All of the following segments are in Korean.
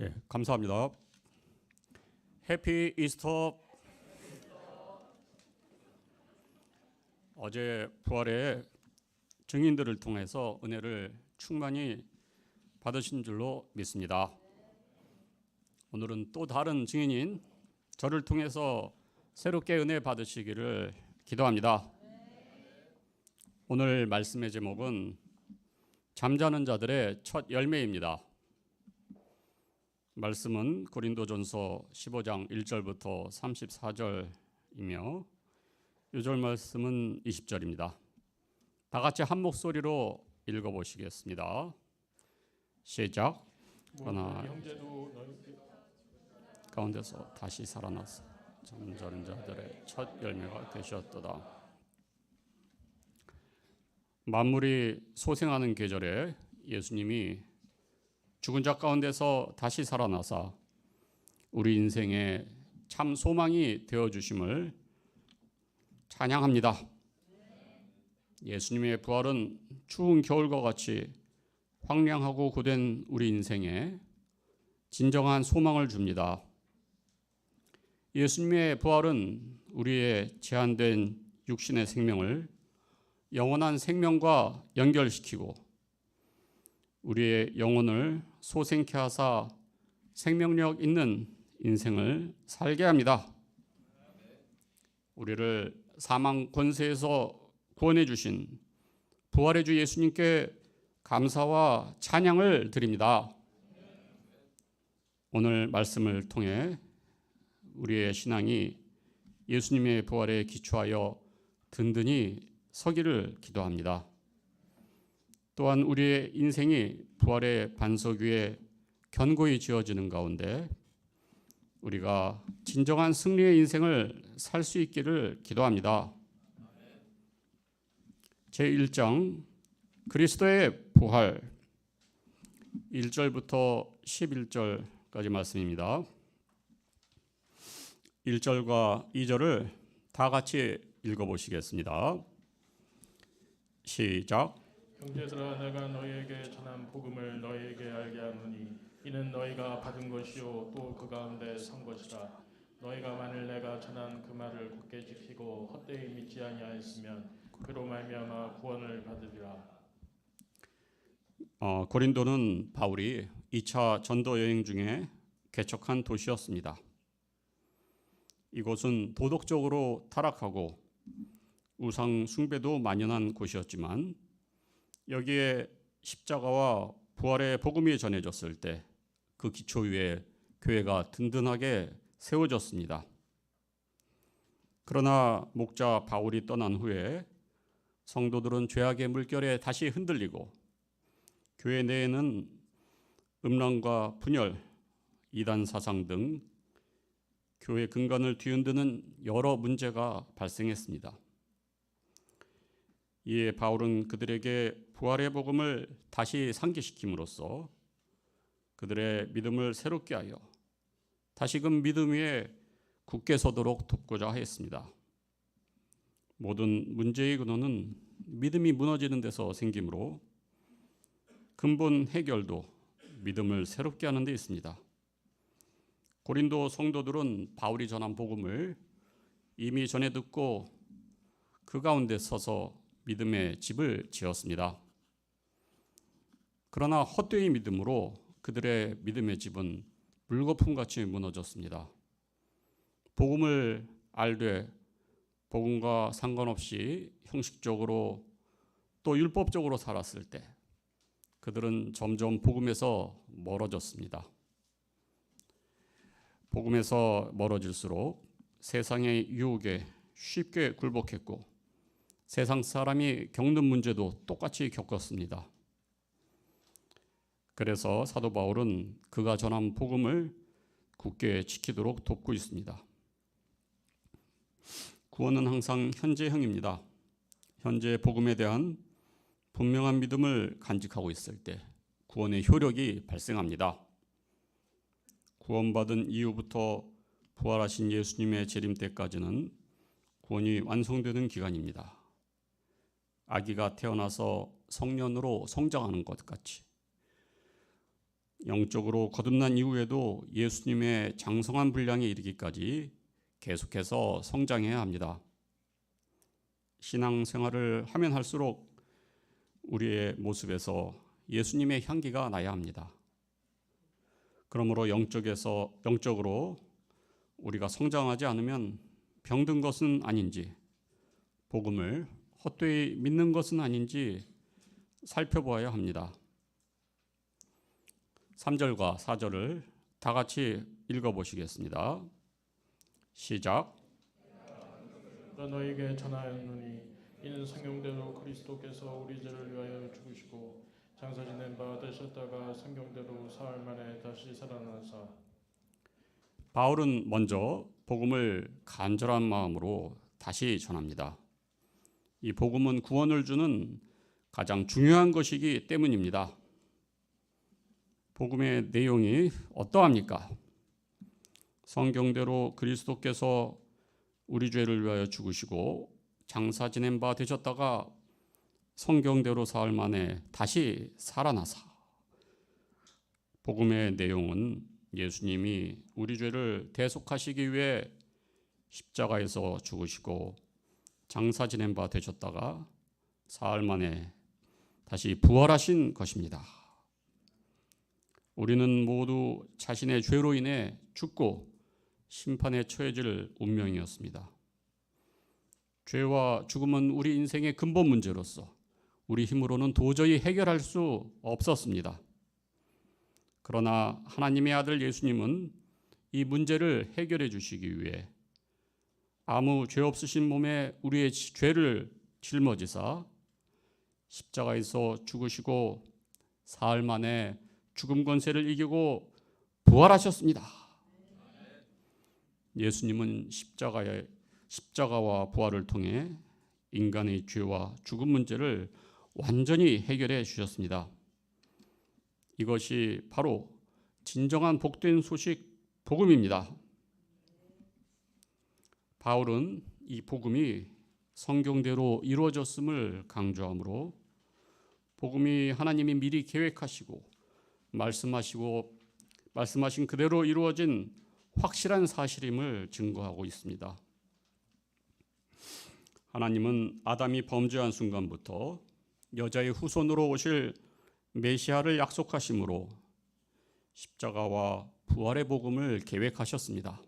예, 감사합니다. 해피 이스터. 어제 부활의 증인들을 통해서 은혜를 충만히 받으신 줄로 믿습니다. 오늘은 또 다른 증인인 저를 통해서 새롭게 은혜 받으시기를 기도합니다. 오늘 말씀의 제목은 잠자는 자들의 첫 열매입니다. 말씀은 고린도전서 15장 1절부터 34절이며 요절 말씀은 20절입니다. 다 같이 한 목소리로 읽어 보시겠습니다. 시작. 그러나 가운데서 다시 살아나서 잠자는 자들의 첫 열매가 되셨도다. 만물이 소생하는 계절에 예수님이 죽은 자 가운데서 다시 살아나사 우리 인생의 참 소망이 되어 주심을 찬양합니다. 예수님의 부활은 추운 겨울과 같이 황량하고 고된 우리 인생에 진정한 소망을 줍니다. 예수님의 부활은 우리의 제한된 육신의 생명을 영원한 생명과 연결시키고 우리의 영혼을 소생케 하사 생명력 있는 인생을 살게 합니다. 우리를 사망 권세에서 구원해 주신 부활의 주 예수님께 감사와 찬양을 드립니다. 오늘 말씀을 통해 우리의 신앙이 예수님의 부활에 기초하여 든든히 서기를 기도합니다. 또한 우리의 인생이 부활의 반석 위에 견고히 지어지는 가운데 우리가 진정한 승리의 인생을 살 수 있기를 기도합니다. 제1장 그리스도의 부활 1절부터 11절까지 말씀입니다. 1절과 2절을 다 같이 읽어 보시겠습니다. 시작. 형제들아 내가 너희에게 전한 복음을 너희에게 알게 하노니 이는 너희가 받은 것이요 또 그 가운데 선 것이라 너희가 만일 내가 전한 그 말을 굳게 지키고 헛되이 믿지 아니하였으면 그로 말미암아 구원을 받으리라 어, 고린도는 바울이 2차 전도 여행 중에 개척한 도시였습니다. 이곳은 도덕적으로 타락하고 우상 숭배도 만연한 곳이었지만 여기에 십자가와 부활의 복음이 전해졌을 때 그 기초 위에 교회가 든든하게 세워졌습니다. 그러나 목자 바울이 떠난 후에 성도들은 죄악의 물결에 다시 흔들리고 교회 내에는 음란과 분열, 이단 사상 등 교회 근간을 뒤흔드는 여러 문제가 발생했습니다. 이에 바울은 그들에게 부활의 복음을 다시 상기시킴으로써 그들의 믿음을 새롭게 하여 다시금 믿음 위에 굳게 서도록 돕고자 했습니다. 모든 문제의 근원은 믿음이 무너지는 데서 생기므로 근본 해결도 믿음을 새롭게 하는 데 있습니다. 고린도 성도들은 바울이 전한 복음을 이미 전해 듣고 그 가운데 서서 믿음의 집을 지었습니다. 그러나 헛되이 믿음으로 그들의 믿음의 집은 물거품같이 무너졌습니다. 복음을 알되 복음과 상관없이 형식적으로 또 율법적으로 살았을 때 그들은 점점 복음에서 멀어졌습니다. 복음에서 멀어질수록 세상의 유혹에 쉽게 굴복했고 세상 사람이 겪는 문제도 똑같이 겪었습니다. 그래서 사도 바울은 그가 전한 복음을 굳게 지키도록 돕고 있습니다. 구원은 항상 현재형입니다. 현재 복음에 대한 분명한 믿음을 간직하고 있을 때 구원의 효력이 발생합니다. 구원받은 이후부터 부활하신 예수님의 재림 때까지는 구원이 완성되는 기간입니다. 아기가 태어나서 성년으로 성장하는 것 같이 영적으로 거듭난 이후에도 예수님의 장성한 분량에 이르기까지 계속해서 성장해야 합니다. 신앙 생활을 하면 할수록 우리의 모습에서 예수님의 향기가 나야 합니다. 그러므로 영적에서 영적으로 우리가 성장하지 않으면 병든 것은 아닌지 복음을 헛되이 믿는 것은 아닌지 살펴보아야 합니다. 3절과 4절을 다 같이 읽어 보시겠습니다. 시작. 또 너에게 전하였노니 이는 성경대로 그리스도께서 우리 죄를 위하여 죽으시고 장사 지낸 바 되셨다가 성경대로 사흘 만에 다시 살아나사 바울은 먼저 복음을 간절한 마음으로 다시 전합니다. 이 복음은 구원을 주는 가장 중요한 것이기 때문입니다. 복음의 내용이 어떠합니까? 성경대로 그리스도께서 우리 죄를 위하여 죽으시고 장사 지낸 바 되셨다가 성경대로 사흘 만에 다시 살아나사. 복음의 내용은 예수님이 우리 죄를 대속하시기 위해 십자가에서 죽으시고 장사 지낸 바 되셨다가 사흘 만에 다시 부활하신 것입니다. 우리는 모두 자신의 죄로 인해 죽고 심판에 처해질 운명이었습니다. 죄와 죽음은 우리 인생의 근본 문제로서 우리 힘으로는 도저히 해결할 수 없었습니다. 그러나 하나님의 아들 예수님은 이 문제를 해결해 주시기 위해 아무 죄 없으신 몸에 우리의 죄를 짊어지사 십자가에서 죽으시고 사흘 만에 죽음 권세를 이기고 부활하셨습니다. 예수님은 십자가의 십자가와 부활을 통해 인간의 죄와 죽음 문제를 완전히 해결해 주셨습니다. 이것이 바로 진정한 복된 소식 복음입니다. 바울은 이 복음이 성경대로 이루어졌음을 강조하므로 복음이 하나님이 미리 계획하시고 말씀하시고 말씀하신 그대로 이루어진 확실한 사실임을 증거하고 있습니다. 하나님은 아담이 범죄한 순간부터 여자의 후손으로 오실 메시아를 약속하심으로 십자가와 부활의 복음을 계획하셨습니다.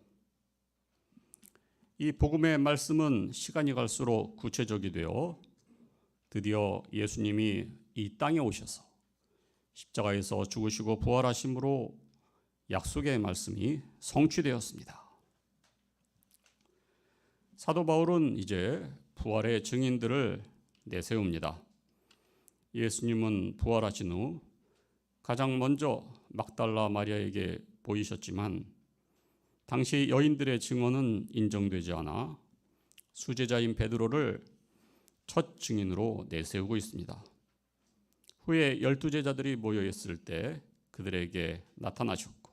이 복음의 말씀은 시간이 갈수록 구체적이 되어 드디어 예수님이 이 땅에 오셔서 십자가에서 죽으시고 부활하심으로 약속의 말씀이 성취되었습니다. 사도 바울은 이제 부활의 증인들을 내세웁니다. 예수님은 부활하신 후 가장 먼저 막달라 마리아에게 보이셨지만 당시 여인들의 증언은 인정되지 않아 수제자인 베드로를 첫 증인으로 내세우고 있습니다. 후에 열두 제자들이 모여 있을 때 그들에게 나타나셨고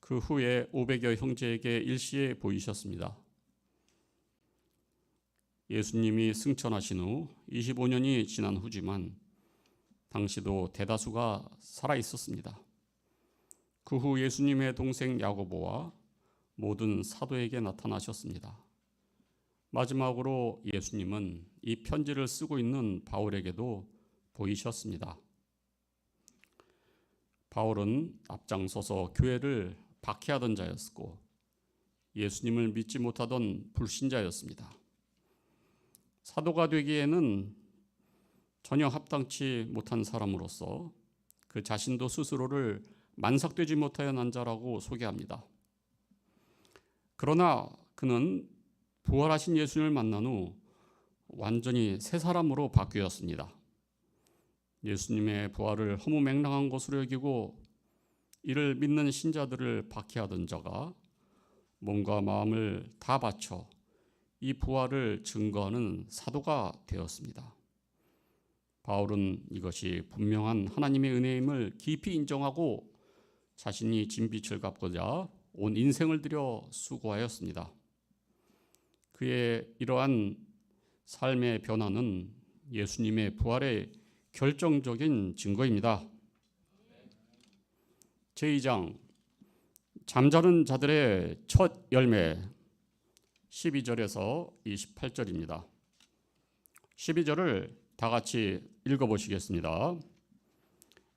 그 후에 500여 형제에게 일시에 보이셨습니다. 예수님이 승천하신 후 25년이 지난 후지만 당시도 대다수가 살아 있었습니다. 그 후 예수님의 동생 야고보와 모든 사도에게 나타나셨습니다. 마지막으로 예수님은 이 편지를 쓰고 있는 바울에게도 보이셨습니다. 바울은 앞장서서 교회를 박해하던 자였고 예수님을 믿지 못하던 불신자였습니다. 사도가 되기에는 전혀 합당치 못한 사람으로서 그 자신도 스스로를 만삭되지 못하여 난 자라고 소개합니다. 그러나 그는 부활하신 예수님을 만난 후 완전히 새 사람으로 바뀌었습니다. 예수님의 부활을 허무맹랑한 것으로 여기고 이를 믿는 신자들을 박해하던 자가 몸과 마음을 다 바쳐 이 부활을 증거하는 사도가 되었습니다. 바울은 이것이 분명한 하나님의 은혜임을 깊이 인정하고 자신이 진빛을 갚고자 온 인생을 들여 수고하였습니다. 그의 이러한 삶의 변화는 예수님의 부활의 결정적인 증거입니다. 제2장 잠자는 자들의 첫 열매 12절에서 28절입니다. 12절을 다 같이 읽어 보시겠습니다.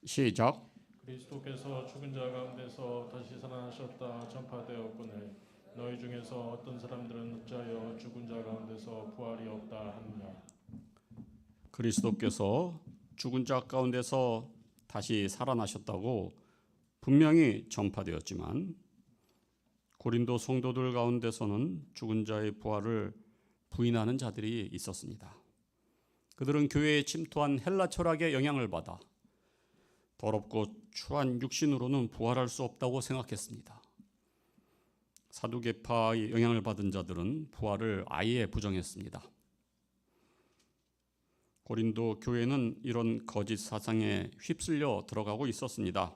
시작. 그리스도께서 죽은 자 가운데서 다시 살아나셨다 전파되었거늘 너희 중에서 어떤 사람들은 어찌하여 죽은 자 가운데서 부활이 없다 하느냐 그리스도께서 죽은 자 가운데서 다시 살아나셨다고 분명히 전파되었지만 고린도 성도들 가운데서는 죽은 자의 부활을 부인하는 자들이 있었습니다. 그들은 교회에 침투한 헬라 철학의 영향을 받아 더럽고 추한 육신으로는 부활할 수 없다고 생각했습니다. 사두개파의 영향을 받은 자들은 부활을 아예 부정했습니다. 고린도 교회는 이런 거짓 사상에 휩쓸려 들어가고 있었습니다.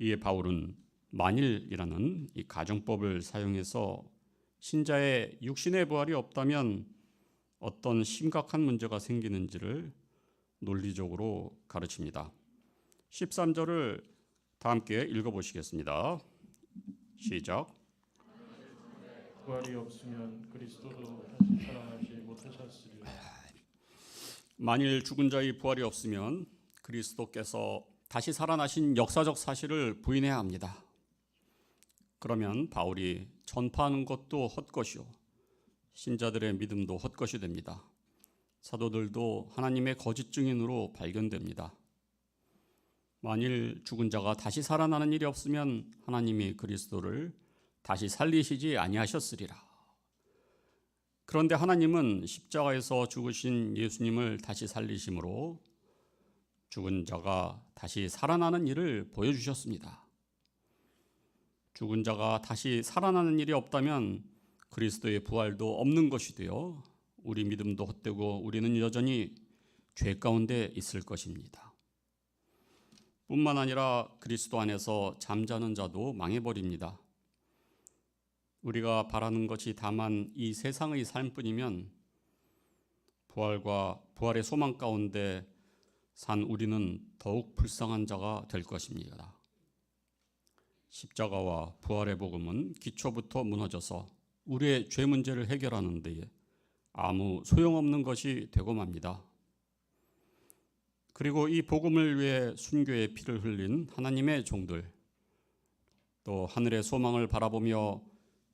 이에 바울은 만일이라는 이 가정법을 사용해서 신자의 육신의 부활이 없다면 어떤 심각한 문제가 생기는지를 논리적으로 가르칩니다. 13절을 다 함께 읽어보시겠습니다. 시작. 부활이 없으면 그리스도도 다시 살아나지 못하셨으리라 만일 죽은 자의 부활이 없으면 그리스도께서 다시 살아나신 역사적 사실을 부인해야 합니다. 그러면 바울이 전파하는 것도 헛것이요 신자들의 믿음도 헛것이 됩니다. 사도들도 하나님의 거짓 증인으로 발견됩니다. 만일 죽은 자가 다시 살아나는 일이 없으면 하나님이 그리스도를 다시 살리시지 아니하셨으리라. 그런데 하나님은 십자가에서 죽으신 예수님을 다시 살리심으로 죽은 자가 다시 살아나는 일을 보여주셨습니다. 죽은 자가 다시 살아나는 일이 없다면 그리스도의 부활도 없는 것이 되어 우리 믿음도 헛되고 우리는 여전히 죄 가운데 있을 것입니다. 뿐만 아니라 그리스도 안에서 잠자는 자도 망해버립니다. 우리가 바라는 것이 다만 이 세상의 삶뿐이면 부활과 부활의 소망 가운데 산 우리는 더욱 불쌍한 자가 될 것입니다. 십자가와 부활의 복음은 기초부터 무너져서 우리의 죄 문제를 해결하는 데에 아무 소용없는 것이 되고 맙니다. 그리고 이 복음을 위해 순교의 피를 흘린 하나님의 종들 또 하늘의 소망을 바라보며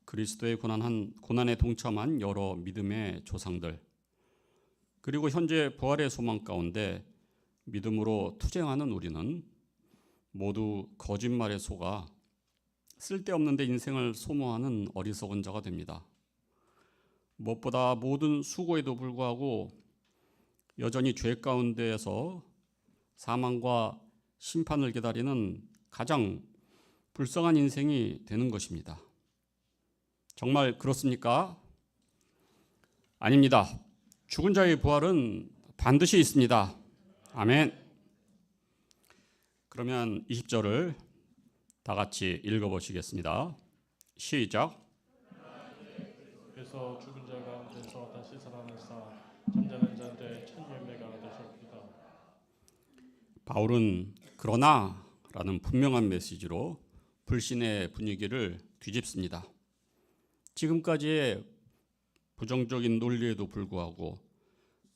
그리스도의 고난한 고난에 동참한 여러 믿음의 조상들 그리고 현재 부활의 소망 가운데 믿음으로 투쟁하는 우리는 모두 거짓말에 속아 쓸데없는 데 인생을 소모하는 어리석은 자가 됩니다. 무엇보다 모든 수고에도 불구하고 여전히 죄 가운데에서 사망과 심판을 기다리는 가장 불쌍한 인생이 되는 것입니다. 정말 그렇습니까? 아닙니다. 죽은 자의 부활은 반드시 있습니다. 아멘. 그러면 20절을 다 같이 읽어 보시겠습니다. 시작. 그래서 죽은 자 가운데서 다시 살아나사 잠자는 자들의 첫 열매가 되셨다 바울은 그러나라는 분명한 메시지로 불신의 분위기를 뒤집습니다. 지금까지의 부정적인 논리에도 불구하고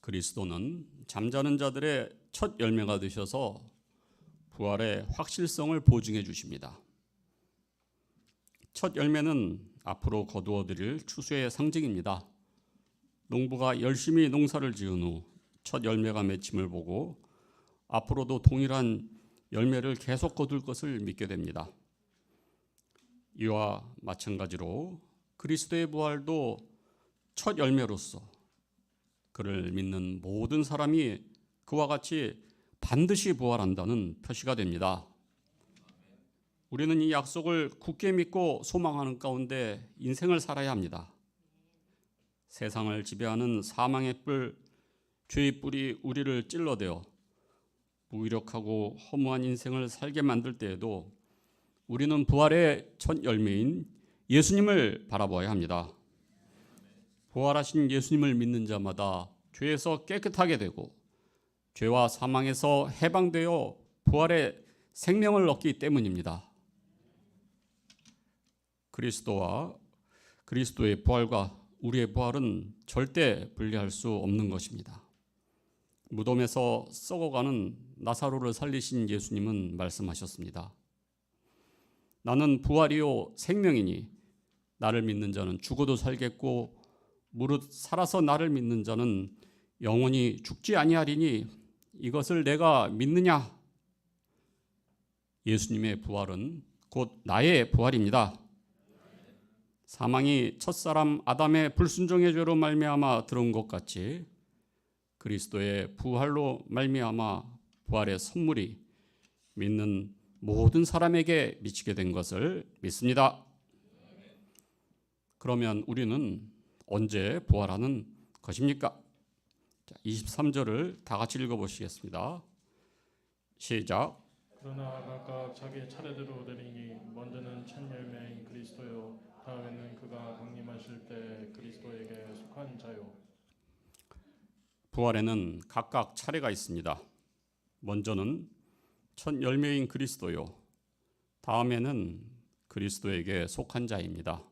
그리스도는 잠자는 자들의 첫 열매가 되셔서 부활의 확실성을 보증해 주십니다. 첫 열매는 앞으로 거두어 드릴 추수의 상징입니다. 농부가 열심히 농사를 지은 후 첫 열매가 맺힘을 보고 앞으로도 동일한 열매를 계속 거둘 것을 믿게 됩니다. 이와 마찬가지로 그리스도의 부활도 첫 열매로서 그를 믿는 모든 사람이 그와 같이 반드시 부활한다는 표시가 됩니다. 우리는 이 약속을 굳게 믿고 소망하는 가운데 인생을 살아야 합니다. 세상을 지배하는 사망의 뿔, 죄의 뿔이 우리를 찔러대어 무기력하고 허무한 인생을 살게 만들 때에도 우리는 부활의 첫 열매인 예수님을 바라보아야 합니다. 부활하신 예수님을 믿는 자마다 죄에서 깨끗하게 되고 죄와 사망에서 해방되어 부활의 생명을 얻기 때문입니다. 그리스도와 그리스도의 부활과 우리의 부활은 절대 분리할 수 없는 것입니다. 무덤에서 썩어가는 나사로를 살리신 예수님은 말씀하셨습니다. 나는 부활이요 생명이니 나를 믿는 자는 죽어도 살겠고 무릇 살아서 나를 믿는 자는 영원히 죽지 아니하리니 이것을 내가 믿느냐? 예수님의 부활은 곧 나의 부활입니다. 사망이 첫사람 아담의 불순종의 죄로 말미암아 들어온 것 같이 그리스도의 부활로 말미암아 부활의 선물이 믿는 모든 사람에게 미치게 된 것을 믿습니다. 그러면 우리는 언제 부활하는 것입니까? 23절을 다 같이 읽어보시겠습니다. 시작. 그러나 각각 자기 차례대로 드리니 먼저는 첫 열매인 그리스도요 다음에는 그가 강림하실 때 그리스도에게 속한 자요 부활에는 각각 차례가 있습니다. 먼저는 첫 열매인 그리스도요. 다음에는 그리스도에게 속한 자입니다.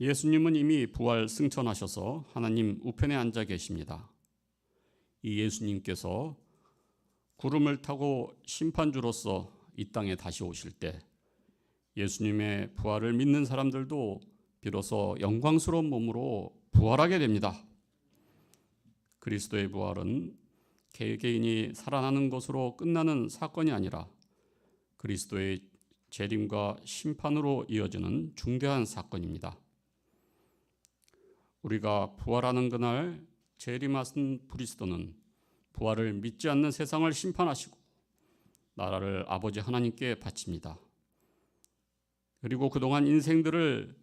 예수님은 이미 부활 승천하셔서 하나님 우편에 앉아 계십니다. 이 예수님께서 구름을 타고 심판주로서 이 땅에 다시 오실 때 예수님의 부활을 믿는 사람들도 비로소 영광스러운 몸으로 부활하게 됩니다. 그리스도의 부활은 개개인이 살아나는 것으로 끝나는 사건이 아니라 그리스도의 재림과 심판으로 이어지는 중대한 사건입니다. 우리가 부활하는 그날 재림하신 그리스도는 부활을 믿지 않는 세상을 심판하시고 나라를 아버지 하나님께 바칩니다. 그리고 그동안 인생들을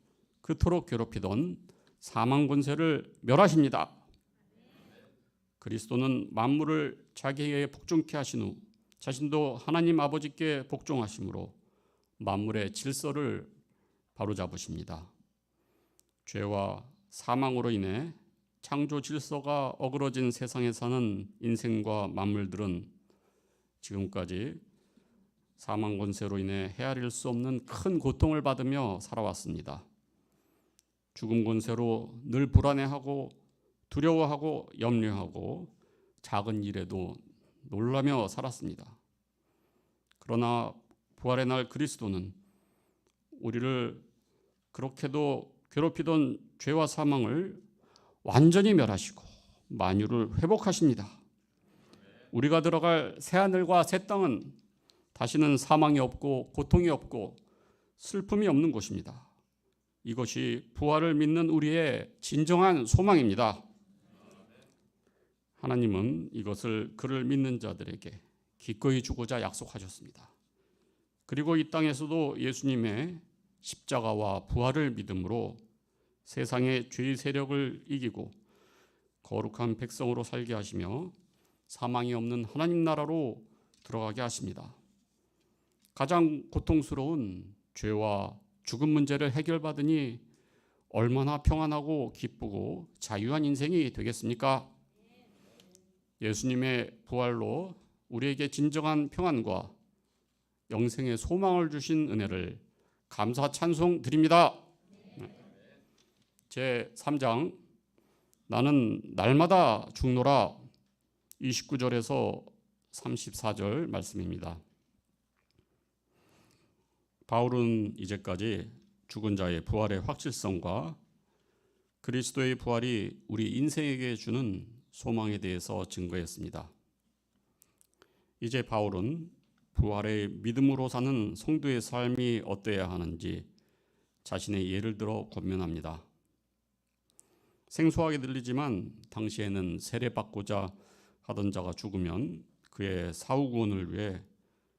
그토록 괴롭히던 사망 권세를 멸하십니다. 그리스도는 만물을 자기에게 복종케 하신 후 자신도 하나님 아버지께 복종하심으로 만물의 질서를 바로잡으십니다. 죄와 사망으로 인해 창조 질서가 어그러진 세상에 사는 인생과 만물들은 지금까지 사망 권세로 인해 헤아릴 수 없는 큰 고통을 받으며 살아왔습니다. 죽음 권세로 늘 불안해하고 두려워하고 염려하고 작은 일에도 놀라며 살았습니다. 그러나 부활의 날 그리스도는 우리를 그렇게도 괴롭히던 죄와 사망을 완전히 멸하시고 만유를 회복하십니다. 우리가 들어갈 새 하늘과 새 땅은 다시는 사망이 없고 고통이 없고 슬픔이 없는 곳입니다. 이것이 부활을 믿는 우리의 진정한 소망입니다. 하나님은 이것을 그를 믿는 자들에게 기꺼이 주고자 약속하셨습니다. 그리고 이 땅에서도 예수님의 십자가와 부활을 믿음으로 세상의 죄의 세력을 이기고 거룩한 백성으로 살게 하시며 사망이 없는 하나님 나라로 들어가게 하십니다. 가장 고통스러운 죄와 죽음 문제를 해결받으니 얼마나 평안하고 기쁘고 자유한 인생이 되겠습니까? 예수님의 부활로 우리에게 진정한 평안과 영생의 소망을 주신 은혜를 감사 찬송 드립니다. 제 3장 나는 날마다 죽노라 29절에서 34절 말씀입니다. 바울은 이제까지 죽은 자의 부활의 확실성과 그리스도의 부활이 우리 인생에게 주는 소망에 대해서 증거했습니다. 이제 바울은 부활의 믿음으로 사는 성도의 삶이 어떠해야 하는지 자신의 예를 들어 권면합니다. 생소하게 들리지만 당시에는 세례받고자 하던 자가 죽으면 그의 사후 구원을 위해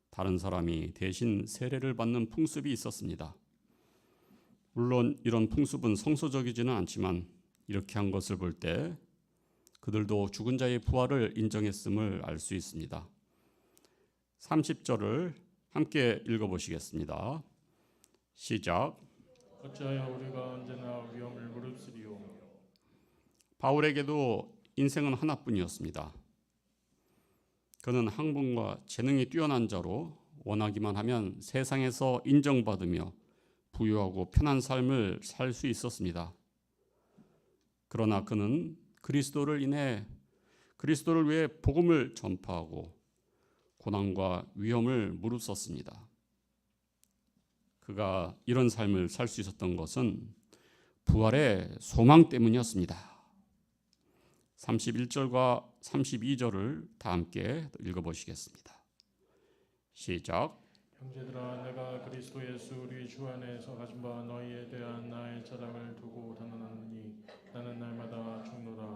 다른 사람이 대신 세례를 받는 풍습이 있었습니다. 물론 이런 풍습은 성서적이지는 않지만 이렇게 한 것을 볼 때 그들도 죽은 자의 부활을 인정했음을 알 수 있습니다. 30절을 함께 읽어보시겠습니다. 시작. 어찌하여 우리가 언제나 위험을 무릅쓰리요 바울에게도 인생은 하나뿐이었습니다. 그는 학문과 재능이 뛰어난 자로 원하기만 하면 세상에서 인정받으며 부유하고 편한 삶을 살 수 있었습니다. 그러나 그는 그리스도를 인해 그리스도를 위해 복음을 전파하고 고난과 위험을 무릅썼습니다. 그가 이런 삶을 살 수 있었던 것은 부활의 소망 때문이었습니다. 31절과 32절을 다 함께 읽어보시겠습니다. 시작. 형제들아 내가 그리스도 예수 우리 주 안에서 가진 바 너희에 대한 나의 자랑을 두고 단언하노니 나는 날마다 죽노라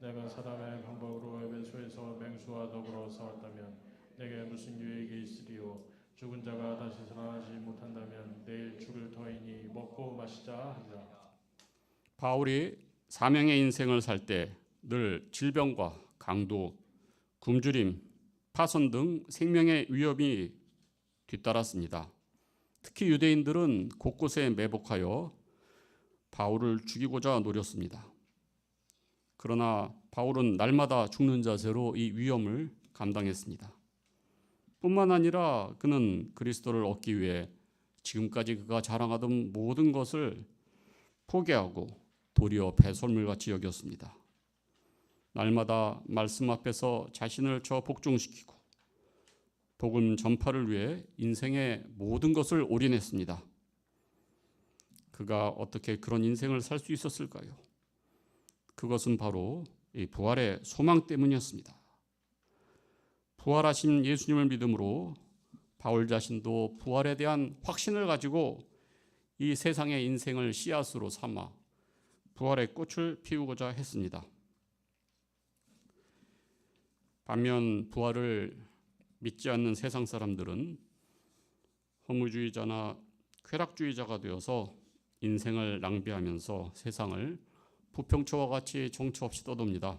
내가 사람의 방법으로 에베소에서 맹수와 더불어 싸웠다면 내게 무슨 유익이 있으리요 죽은 자가 다시 살아나지 못한다면 내일 죽을 터이니 먹고 마시자 하리라 바울이 사명의 인생을 살 때 늘 질병과 강도, 굶주림, 파손 등 생명의 위협이 뒤따랐습니다. 특히 유대인들은 곳곳에 매복하여 바울을 죽이고자 노렸습니다. 그러나 바울은 날마다 죽는 자세로 이 위험을 감당했습니다. 뿐만 아니라 그는 그리스도를 얻기 위해 지금까지 그가 자랑하던 모든 것을 포기하고 도리어 배설물같이 여겼습니다. 날마다 말씀 앞에서 자신을 저 복종시키고 복음 전파를 위해 인생의 모든 것을 올인했습니다. 그가 어떻게 그런 인생을 살 수 있었을까요? 그것은 바로 이 부활의 소망 때문이었습니다. 부활하신 예수님을 믿음으로 바울 자신도 부활에 대한 확신을 가지고 이 세상의 인생을 씨앗으로 삼아 부활의 꽃을 피우고자 했습니다. 반면 부활을 믿지 않는 세상 사람들은 허무주의자나 쾌락주의자가 되어서 인생을 낭비하면서 세상을 부평초와 같이 정처 없이 떠돕니다.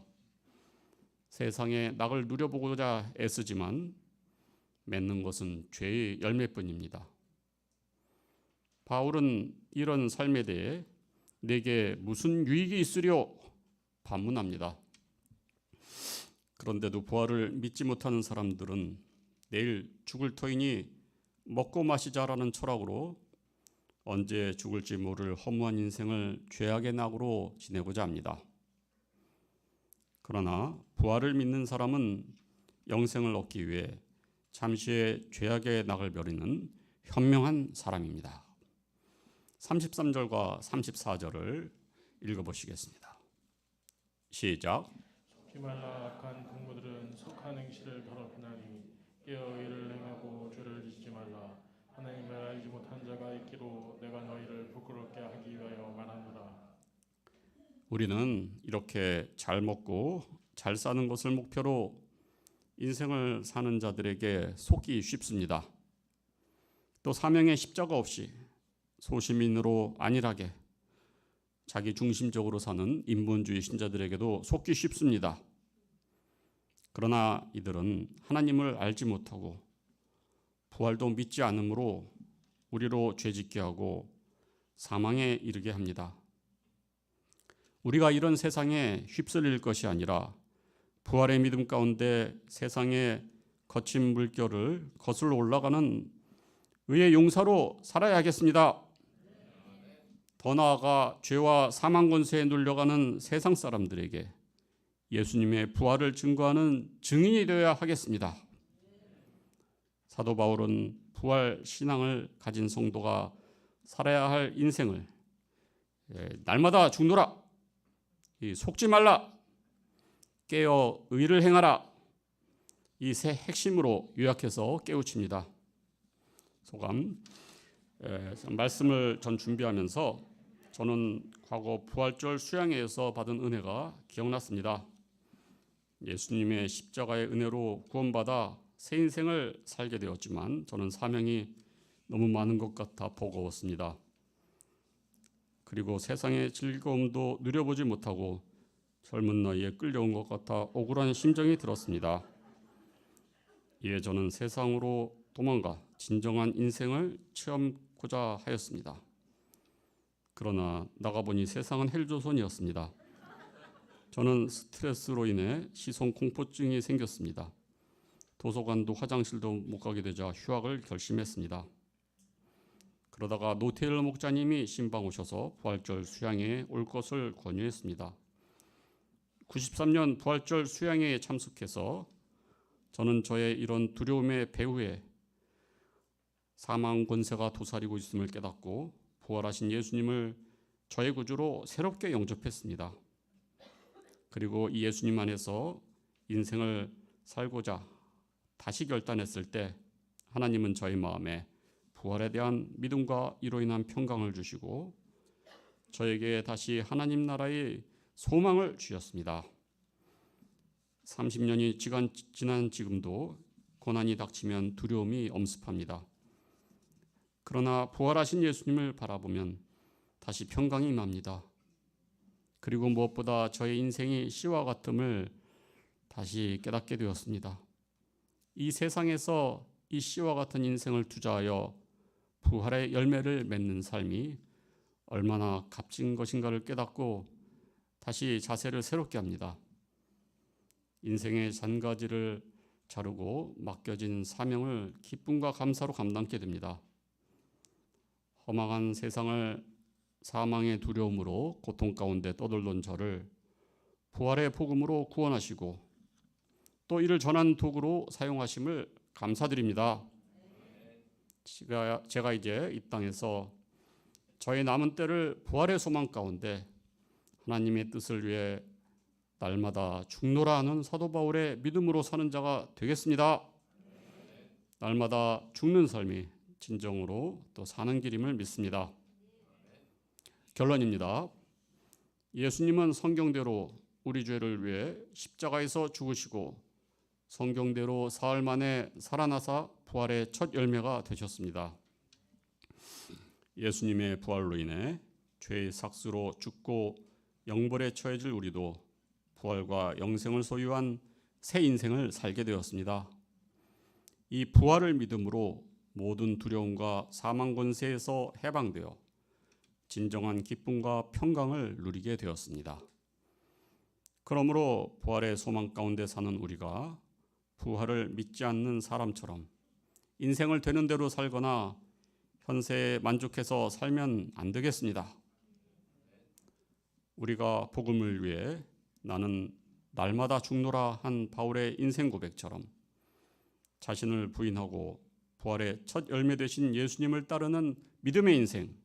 세상의 낙을 누려보고자 애쓰지만 맺는 것은 죄의 열매뿐입니다. 바울은 이런 삶에 대해 내게 무슨 유익이 있으려 반문합니다. 그런데도 부활을 믿지 못하는 사람들은 내일 죽을 터이니 먹고 마시자라는 철학으로 언제 죽을지 모를 허무한 인생을 죄악의 낙으로 지내고자 합니다. 그러나 부활을 믿는 사람은 영생을 얻기 위해 잠시의 죄악의 낙을 버리는 현명한 사람입니다. 33절과 34절을 읽어보시겠습니다. 시작. 속지 말라 악한 공무들은 속한 행실을 더럽히나니 깨어 일을 행하고 죄를 짓지 말라 하나님을 알지 못한 자가 있기로 내가 너희를 부끄럽게 하기 위하여 말하노라 우리는 이렇게 잘 먹고 잘 사는 것을 목표로 인생을 사는 자들에게 속기 쉽습니다. 또 사명의 십자가 없이 소시민으로 안일하게 자기 중심적으로 사는 인본주의 신자들에게도 속기 쉽습니다. 그러나 이들은 하나님을 알지 못하고 부활도 믿지 않으므로 우리로 죄짓게 하고 사망에 이르게 합니다. 우리가 이런 세상에 휩쓸릴 것이 아니라 부활의 믿음 가운데 세상의 거친 물결을 거슬러 올라가는 의의 용사로 살아야 하겠습니다. 더 나아가 죄와 사망 권세에 눌려가는 세상 사람들에게 예수님의 부활을 증거하는 증인이 되어야 하겠습니다. 사도 바울은 부활 신앙을 가진 성도가 살아야 할 인생을 예, 날마다 죽노라, 이 속지 말라, 깨어 의를 행하라 이 세 핵심으로 요약해서 깨우칩니다. 소감. 예, 말씀을 전 준비하면서 저는 과거 부활절 수양회에서 받은 은혜가 기억났습니다. 예수님의 십자가의 은혜로 구원받아 새 인생을 살게 되었지만 저는 사명이 너무 많은 것 같아 버거웠습니다. 그리고 세상의 즐거움도 누려보지 못하고 젊은 나이에 끌려온 것 같아 억울한 심정이 들었습니다. 이에 저는 세상으로 도망가 진정한 인생을 체험고자 하였습니다. 그러나 나가보니 세상은 헬조선이었습니다. 저는 스트레스로 인해 시선 공포증이 생겼습니다. 도서관도 화장실도 못 가게 되자 휴학을 결심했습니다. 그러다가 노테일러 목자님이 신방 오셔서 부활절 수양회에 올 것을 권유했습니다. 93년 부활절 수양회에 참석해서 저는 저의 이런 두려움의 배후에 사망 권세가 도사리고 있음을 깨닫고 부활하신 예수님을 저의 구주로 새롭게 영접했습니다. 그리고 이 예수님 안에서 인생을 살고자 다시 결단했을 때 하나님은 저희 마음에 부활에 대한 믿음과 이로 인한 평강을 주시고 저에게 다시 하나님 나라의 소망을 주셨습니다. 30년이 지간, 지난 지금도 고난이 닥치면 두려움이 엄습합니다. 그러나 부활하신 예수님을 바라보면 다시 평강이 임합니다. 그리고 무엇보다 저의 인생이 씨와 같음을 다시 깨닫게 되었습니다. 이 세상에서 이 씨와 같은 인생을 투자하여 부활의 열매를 맺는 삶이 얼마나 값진 것인가를 깨닫고 다시 자세를 새롭게 합니다. 인생의 잔가지를 자르고 맡겨진 사명을 기쁨과 감사로 감당하게 됩니다. 허망한 세상을 사망의 두려움으로 고통 가운데 떠돌던 저를 부활의 복음으로 구원하시고 또 이를 전한 도구로 사용하심을 감사드립니다. 제가, 제가 이제 이 땅에서 저의 남은 때를 부활의 소망 가운데 하나님의 뜻을 위해 날마다 죽노라 하는 사도 바울의 믿음으로 사는 자가 되겠습니다. 날마다 죽는 삶이 진정으로 또 사는 길임을 믿습니다. 결론입니다. 예수님은 성경대로 우리 죄를 위해 십자가에서 죽으시고 성경대로 사흘 만에 살아나사 부활의 첫 열매가 되셨습니다. 예수님의 부활로 인해 죄의 삭스로 죽고 영벌에 처해질 우리도 부활과 영생을 소유한 새 인생을 살게 되었습니다. 이 부활을 믿음으로 모든 두려움과 사망 권세에서 해방되어 진정한 기쁨과 평강을 누리게 되었습니다. 그러므로 부활의 소망 가운데 사는 우리가 부활을 믿지 않는 사람처럼 인생을 되는 대로 살거나 현세에 만족해서 살면 안 되겠습니다. 우리가 복음을 위해 나는 날마다 죽노라 한 바울의 인생 고백처럼 자신을 부인하고 부활의 첫 열매 되신 예수님을 따르는 믿음의 인생,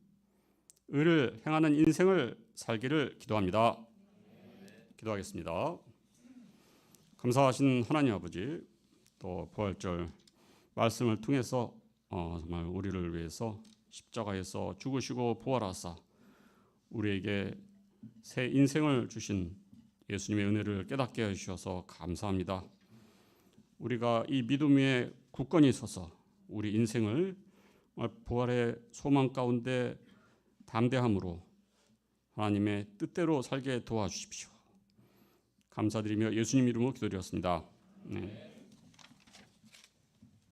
의를 행하는 인생을 살기를 기도합니다. 기도하겠습니다. 감사하신 하나님 아버지, 또 부활절 말씀을 통해서 어, 정말 우리를 위해서 십자가에서 죽으시고 부활하사 우리에게 새 인생을 주신 예수님의 은혜를 깨닫게 해주셔서 감사합니다. 우리가 이 믿음 위에 굳건히 서서 우리 인생을 부활의 소망 가운데 담대함으로 하나님의 뜻대로 살게 도와주십시오. 감사드리며 예수님 이름으로 기도드렸습니다. 네.